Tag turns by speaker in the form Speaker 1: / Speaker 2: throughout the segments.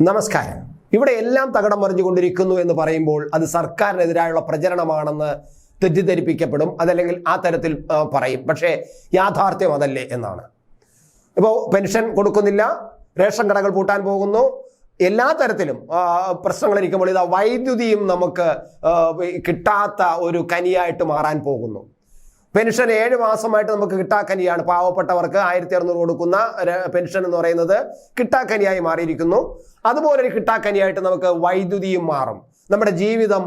Speaker 1: നമസ്കാരം. ഇവിടെ എല്ലാം തകടം മറിഞ്ഞുകൊണ്ടിരിക്കുന്നു എന്ന് പറയുമ്പോൾ അത് സർക്കാരിനെതിരായുള്ള പ്രചരണമാണെന്ന് തെറ്റിദ്ധരിപ്പിക്കപ്പെടും. അതല്ലെങ്കിൽ ആ തരത്തിൽ പറയും. പക്ഷേ യാഥാർത്ഥ്യം അതല്ലേ എന്നാണ്. ഇപ്പോൾ പെൻഷൻ കൊടുക്കുന്നില്ല റേഷൻ കടകൾ പൂട്ടാൻ പോകുന്നു. എല്ലാ തരത്തിലും പ്രശ്നങ്ങൾ പ്രശ്നങ്ങളിരിക്കുമ്പോൾ ഇതാ വൈദ്യുതിയും നമുക്ക് കിട്ടാത്ത ഒരു കനിയായിട്ട് മാറാൻ പോകുന്നു. പെൻഷൻ ഏഴ് മാസമായിട്ട് നമുക്ക് കിട്ടാക്കനിയാണ് പാവപ്പെട്ടവർക്ക് ആയിരത്തി അറുന്നൂറ് കൊടുക്കുന്ന പെൻഷൻ എന്ന് പറയുന്നത് കിട്ടാക്കനിയായി മാറിയിരിക്കുന്നു. അതുപോലെ ഒരു കിട്ടാക്കനിയായിട്ട് നമുക്ക് വൈദ്യുതിയും മാറും. നമ്മുടെ ജീവിതം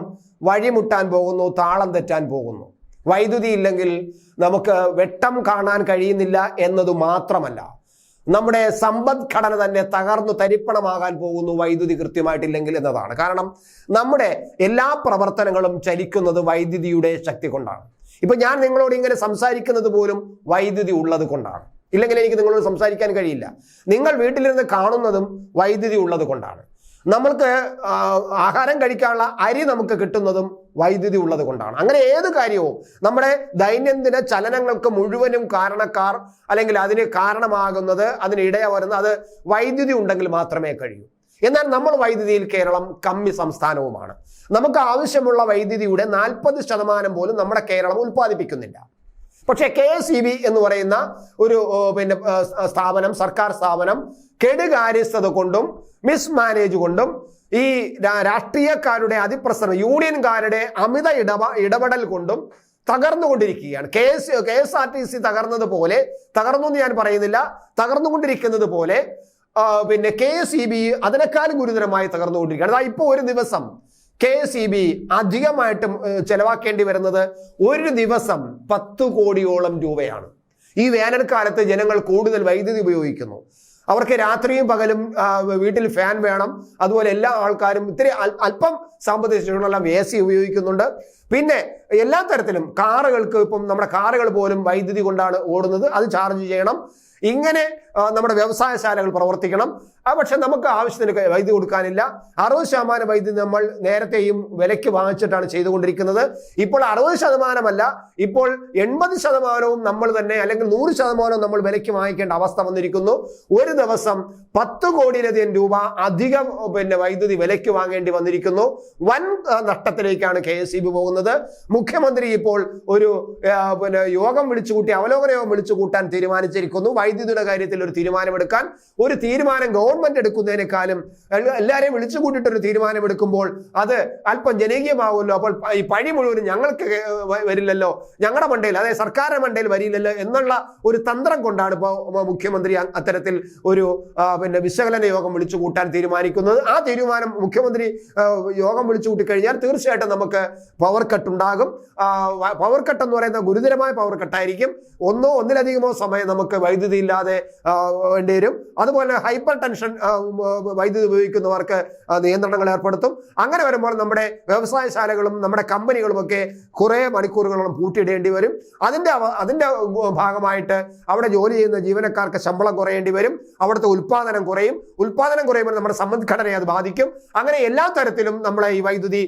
Speaker 1: വഴിമുട്ടാൻ പോകുന്നു താളം തെറ്റാൻ പോകുന്നു. വൈദ്യുതി ഇല്ലെങ്കിൽ നമുക്ക് വെട്ടം കാണാൻ കഴിയുന്നില്ല എന്നത് മാത്രമല്ല. നമ്മുടെ സമ്പദ്ഘടന തന്നെ തകർന്നു തരിപ്പണമാകാൻ പോകുന്നു വൈദ്യുതി കൃത്യമായിട്ടില്ലെങ്കിൽ എന്നതാണ്. കാരണം നമ്മുടെ എല്ലാ പ്രവർത്തനങ്ങളും ചലിക്കുന്നത് വൈദ്യുതിയുടെ ശക്തി കൊണ്ടാണ്. ഇപ്പൊ ഞാൻ നിങ്ങളോട് ഇങ്ങനെ സംസാരിക്കുന്നത് പോലും വൈദ്യുതി ഉള്ളത് കൊണ്ടാണ്. ഇല്ലെങ്കിൽ എനിക്ക് നിങ്ങളോട് സംസാരിക്കാൻ കഴിയില്ല. നിങ്ങൾ വീട്ടിലിരുന്ന് കാണുന്നതും വൈദ്യുതി ഉള്ളത് കൊണ്ടാണ്. നമ്മൾക്ക് ആഹാരം കഴിക്കാനുള്ള അരി നമുക്ക് കിട്ടുന്നതും വൈദ്യുതി ഉള്ളത് കൊണ്ടാണ്. അങ്ങനെ ഏത് കാര്യവും നമ്മുടെ ദൈനംദിന ചലനങ്ങൾക്ക് മുഴുവനും കാരണക്കാർ അല്ലെങ്കിൽ അതിന് കാരണമാകുന്നത് അതിന് വരുന്നത് അത് വൈദ്യുതി ഉണ്ടെങ്കിൽ മാത്രമേ കഴിയൂ. എന്നാൽ നമ്മൾ വൈദ്യുതിയിൽ കേരളം കമ്മി സംസ്ഥാനവുമാണ്. നമുക്ക് ആവശ്യമുള്ള വൈദ്യുതിയുടെ നാൽപ്പത് ശതമാനം പോലും നമ്മുടെ കേരളം ഉൽപ്പാദിപ്പിക്കുന്നില്ല. പക്ഷേ കെ എസ് ഇ ബി എന്ന് പറയുന്ന ഒരു പിന്നെ സ്ഥാപനം സർക്കാർ സ്ഥാപനം കെടുകാര്യസ്ഥത കൊണ്ടും മിസ്മാനേജ് കൊണ്ടും ഈ രാഷ്ട്രീയക്കാരുടെ അതിപ്രസരം യൂണിയൻകാരുടെ അമിത ഇടപ ഇടപെടൽ കൊണ്ടും തകർന്നുകൊണ്ടിരിക്കുകയാണ്. K S K S R T C തകർന്നതുപോലെ തകർന്നു എന്ന് ഞാൻ പറയുന്നില്ല തകർന്നുകൊണ്ടിരിക്കുന്നത് പോലെ പിന്നെ കെ എസ് ഇ ബി അതിനേക്കാളും ഗുരുതരമായി തകർന്നുകൊണ്ടിരിക്കുകയാണ്. അതാ ഇപ്പോൾ ഒരു ദിവസം കെ എസ് ഇ ബി അധികമായിട്ടും ചെലവാക്കേണ്ടി വരുന്നത് ഒരു ദിവസം പത്ത് കോടിയോളം രൂപയാണ്. ഈ വേനൽക്കാലത്ത് ജനങ്ങൾ കൂടുതൽ വൈദ്യുതി ഉപയോഗിക്കുന്നു. അവർക്ക് രാത്രിയും പകലും വീട്ടിൽ ഫാൻ വേണം. അതുപോലെ എല്ലാ ആൾക്കാരും ഇത്തിരി അല്പം സാമ്പത്തിക ശേഷിയുള്ള എ സി ഉപയോഗിക്കുന്നുണ്ട്. പിന്നെ എല്ലാ തരത്തിലും കാറുകൾക്ക് ഇപ്പം നമ്മുടെ കാറുകൾ പോലും വൈദ്യുതി കൊണ്ടാണ് ഓടുന്നത്. അത് ചാർജ് ചെയ്യണം. ഇങ്ങനെ നമ്മുടെ വ്യവസായശാലകൾ പ്രവർത്തിക്കണം. ആ പക്ഷെ നമുക്ക് ആവശ്യത്തിന് വൈദ്യുതി കൊടുക്കാനില്ല. അറുപത് ശതമാനം വൈദ്യുതി നമ്മൾ നേരത്തെയും വിലയ്ക്ക് വാങ്ങിച്ചിട്ടാണ് ചെയ്തുകൊണ്ടിരിക്കുന്നത്. ഇപ്പോൾ അറുപത് ശതമാനമല്ല ഇപ്പോൾ എൺപത് ശതമാനവും നമ്മൾ തന്നെ അല്ലെങ്കിൽ നൂറ് ശതമാനവും നമ്മൾ വിലയ്ക്ക് വാങ്ങിക്കേണ്ട അവസ്ഥ വന്നിരിക്കുന്നു. ഒരു ദിവസം പത്ത് കോടിയിലധികം രൂപ അധികം പിന്നെ വൈദ്യുതി വിലയ്ക്ക് വാങ്ങേണ്ടി വന്നിരിക്കുന്നു. വൻ നഷ്ടത്തിലേക്കാണ് കെ എസ് പോകുന്നത്. മുഖ്യമന്ത്രി ഇപ്പോൾ ഒരു പിന്നെ യോഗം വിളിച്ചുകൂട്ടി അവലോകന യോഗം വിളിച്ചു കൂട്ടാൻ തീരുമാനിച്ചിരിക്കുന്നു വൈദ്യുതിയുടെ കാര്യത്തിൽ ഒരു തീരുമാനമെടുക്കാൻ ഒരു തീരുമാനം ഗവൺമെന്റ് എടുക്കുന്നതിനേക്കാളും എല്ല- എല്ലാവരെയും വിളിച്ചു കൂട്ടിയിട്ട് ഒരു തീരുമാനമെടുക്കുമ്പോൾ അത് അല്പം ജനകീയമാവുമല്ലോ. അപ്പോൾ ഈ പഴി മുഴുവനും ഞങ്ങൾക്ക് വരില്ലല്ലോ. ഞങ്ങളുടെ മണ്ടയിൽ അതായത് സർക്കാരിന്റെ മണ്ടയിൽ വരില്ലല്ലോ എന്നുള്ള ഒരു തന്ത്രം കൊണ്ടാണ് ഇപ്പോൾ മുഖ്യമന്ത്രി അത്തരത്തിൽ ഒരു പിന്നെ വിശകലന യോഗം വിളിച്ചു കൂട്ടാൻ തീരുമാനിക്കുന്നത്. ആ തീരുമാനം മുഖ്യമന്ത്രി യോഗം വിളിച്ചു കൂട്ടിക്കഴിഞ്ഞാൽ തീർച്ചയായിട്ടും നമുക്ക് പവർ കട്ട് ഉണ്ടാകും. പവർ കട്ട് എന്ന് പറയുന്ന ഗുരുതരമായ പവർ കട്ടായിരിക്കും ഒന്നോ ഒന്നിലധികമോ സമയം നമുക്ക് വൈദ്യുതി ഇല്ലാതെ വേണ്ടി വരും. അതുപോലെ ഹൈപ്പർ ടെൻഷൻ വൈദ്യുതി ഉപയോഗിക്കുന്നവർക്ക് നിയന്ത്രണങ്ങൾ ഏർപ്പെടുത്തും. അങ്ങനെ വരുമ്പോൾ നമ്മുടെ വ്യവസായശാലകളും നമ്മുടെ കമ്പനികളും ഒക്കെ കുറേ മണിക്കൂറുകളോളം പൂട്ടിയിടേണ്ടി വരും. അതിന്റെ അതിന്റെ ഭാഗമായിട്ട് അവിടെ ജോലി ചെയ്യുന്ന ജീവനക്കാർക്ക് ശമ്പളം കുറയേണ്ടി വരും. അവിടുത്തെ ഉൽപ്പാദനം കുറയും. ഉൽപ്പാദനം കുറയുമ്പോൾ നമ്മുടെ സമ്പദ്ഘടനയെ അത് ബാധിക്കും. അങ്ങനെ എല്ലാ തരത്തിലും നമ്മളെ ഈ വൈദ്യുതി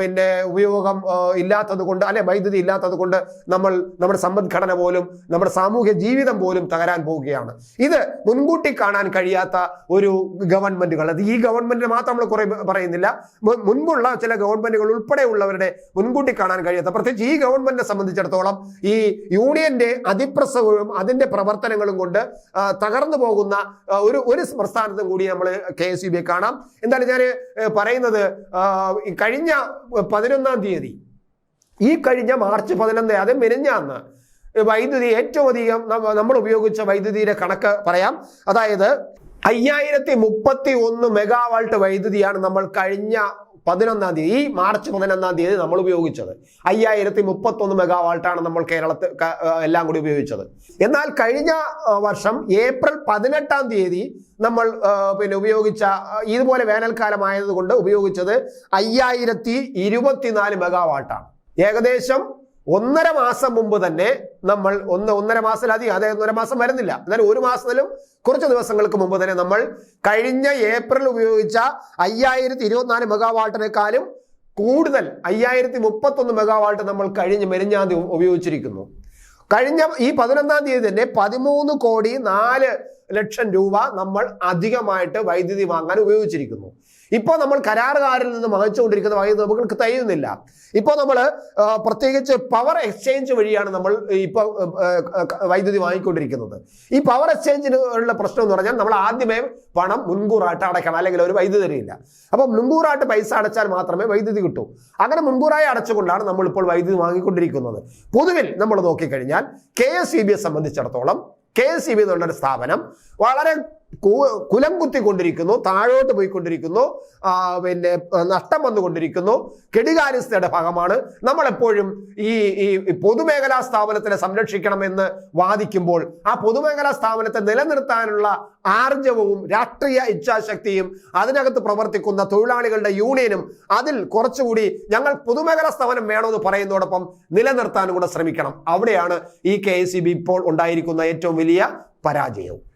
Speaker 1: പിന്നെ ഉപയോഗം ഇല്ലാത്തത് കൊണ്ട് അല്ലെ വൈദ്യുതി ഇല്ലാത്തത് കൊണ്ട് നമ്മൾ നമ്മുടെ സമ്പദ്ഘടന പോലും നമ്മുടെ സാമൂഹ്യ ജീവിതം പോലും തകരാൻ പോവുകയാണ്. ഇത് മുൻകൂട്ടി കാണാൻ കഴിയാത്ത ഒരു ഗവൺമെന്റുകൾ. അത് ഈ ഗവൺമെന്റിന് മാത്രം നമ്മൾ കുറെ പറയുന്നില്ല. മുൻപുള്ള ചില ഗവൺമെന്റുകൾ ഉൾപ്പെടെയുള്ളവരുടെ മുൻകൂട്ടി കാണാൻ കഴിയാത്ത പ്രത്യേകിച്ച് ഈ ഗവൺമെന്റിനെ സംബന്ധിച്ചിടത്തോളം ഈ യൂണിയന്റെ അതിപ്രസവവും അതിന്റെ പ്രവർത്തനങ്ങളും കൊണ്ട് തകർന്നു പോകുന്ന ഒരു ഒരു പ്രസ്ഥാനത്തും കൂടി നമ്മൾ കെ എസ് യു ബി കാണാം. എന്തായാലും ഞാൻ പറയുന്നത് കഴിഞ്ഞ പതിനൊന്നാം തീയതി ഈ കഴിഞ്ഞ മാർച്ച് പതിനൊന്ന് അത് മെനിഞ്ഞാന്ന് വൈദ്യുതി ഏറ്റവും അധികം നമ്മൾ ഉപയോഗിച്ച വൈദ്യുതിയുടെ കണക്ക് പറയാം. അതായത് അയ്യായിരത്തി മുപ്പത്തി ഒന്ന് മെഗാവാൾട്ട് വൈദ്യുതിയാണ് നമ്മൾ കഴിഞ്ഞ പതിനൊന്നാം തീയതി ഈ മാർച്ച് പതിനൊന്നാം തീയതി നമ്മൾ ഉപയോഗിച്ചത്. അയ്യായിരത്തി മുപ്പത്തി ഒന്ന് മെഗാവാൾട്ടാണ് നമ്മൾ കേരളത്തിൽ എല്ലാം കൂടി ഉപയോഗിച്ചത്. എന്നാൽ കഴിഞ്ഞ വർഷം ഏപ്രിൽ പതിനെട്ടാം തീയതി നമ്മൾ പിന്നെ ഉപയോഗിച്ച ഇതുപോലെ വേനൽക്കാലമായതുകൊണ്ട് ഉപയോഗിച്ചത് അയ്യായിരത്തി ഇരുപത്തിനാല് മെഗാവാട്ടാണ് ഏകദേശം ഒന്നര മാസം മുമ്പ് തന്നെ നമ്മൾ ഒന്ന് ഒന്നര മാസത്തിലധികം അതായത് ഒന്നര മാസം വരുന്നില്ല. എന്നാലും ഒരു മാസത്തിലും കുറച്ച് ദിവസങ്ങൾക്ക് മുമ്പ് തന്നെ നമ്മൾ കഴിഞ്ഞ ഏപ്രിൽ ഉപയോഗിച്ച അയ്യായിരത്തി ഇരുപത്തിനാല് മെഗാവാട്ടിനേക്കാളും കൂടുതൽ അയ്യായിരത്തി മുപ്പത്തൊന്ന് മെഗാവാട്ട് നമ്മൾ കഴിഞ്ഞ് മെരിഞ്ഞാന്തി ഉപയോഗിച്ചിരിക്കുന്നു. കഴിഞ്ഞ ഈ പതിനൊന്നാം തീയതി തന്നെ പതിമൂന്ന് കോടി നാല് ലക്ഷം രൂപ നമ്മൾ അധികമായിട്ട് വൈദ്യുതി വാങ്ങാൻ ഉപയോഗിച്ചിരിക്കുന്നു. ഇപ്പോൾ നമ്മൾ കരാറുകാരിൽ നിന്ന് വാങ്ങിച്ചുകൊണ്ടിരിക്കുന്ന വൈദ്യുതി നമുക്ക് തയ്യുന്നില്ല. ഇപ്പോൾ നമ്മൾ പ്രത്യേകിച്ച് പവർ എക്സ്ചേഞ്ച് വഴിയാണ് നമ്മൾ ഇപ്പോൾ വൈദ്യുതി വാങ്ങിക്കൊണ്ടിരിക്കുന്നത്. ഈ പവർ എക്സ്ചേഞ്ചിന് ഉള്ള പ്രശ്നം എന്ന് പറഞ്ഞാൽ നമ്മൾ ആദ്യമേ പണം മുൻകൂറായിട്ട് അടയ്ക്കണം അല്ലെങ്കിൽ ഒരു വൈദ്യുതി തരില്ല. അപ്പം മുൻകൂറായിട്ട് പൈസ അടച്ചാൽ മാത്രമേ വൈദ്യുതി കിട്ടൂ. അങ്ങനെ മുൻകൂറായി അടച്ചുകൊണ്ടാണ് നമ്മൾ ഇപ്പോൾ വൈദ്യുതി വാങ്ങിക്കൊണ്ടിരിക്കുന്നത്. പൊതുവിൽ നമ്മൾ നോക്കിക്കഴിഞ്ഞാൽ കെ എസ് ഇ ബിയെ സംബന്ധിച്ചിടത്തോളം കെ എസ് സി ബി എന്നുള്ളൊരു സ്ഥാപനം വളരെ കുലം കുത്തിക്കൊണ്ടിരിക്കുന്നു താഴോട്ട് പോയിക്കൊണ്ടിരിക്കുന്നു പിന്നെ നഷ്ടം വന്നുകൊണ്ടിരിക്കുന്നു. കെടികാര്യസ്ഥയുടെ ഭാഗമാണ്. ഈ ഈ ഈ പൊതുമേഖലാ സ്ഥാപനത്തിനെ സംരക്ഷിക്കണമെന്ന് വാദിക്കുമ്പോൾ ആ പൊതുമേഖലാ സ്ഥാപനത്തെ നിലനിർത്താനുള്ള ആർജവവും രാഷ്ട്രീയ ഇച്ഛാശക്തിയും അതിനകത്ത് പ്രവർത്തിക്കുന്ന തൊഴിലാളികളുടെ യൂണിയനും അതിൽ കുറച്ചുകൂടി ഞങ്ങൾ പൊതുമേഖലാ സ്ഥാപനം വേണമെന്ന് പറയുന്നതോടൊപ്പം നിലനിർത്താനും കൂടെ ശ്രമിക്കണം. അവിടെയാണ് ഈ കെ ഇപ്പോൾ ഉണ്ടായിരിക്കുന്ന ഏറ്റവും വലിയ പരാജയവും.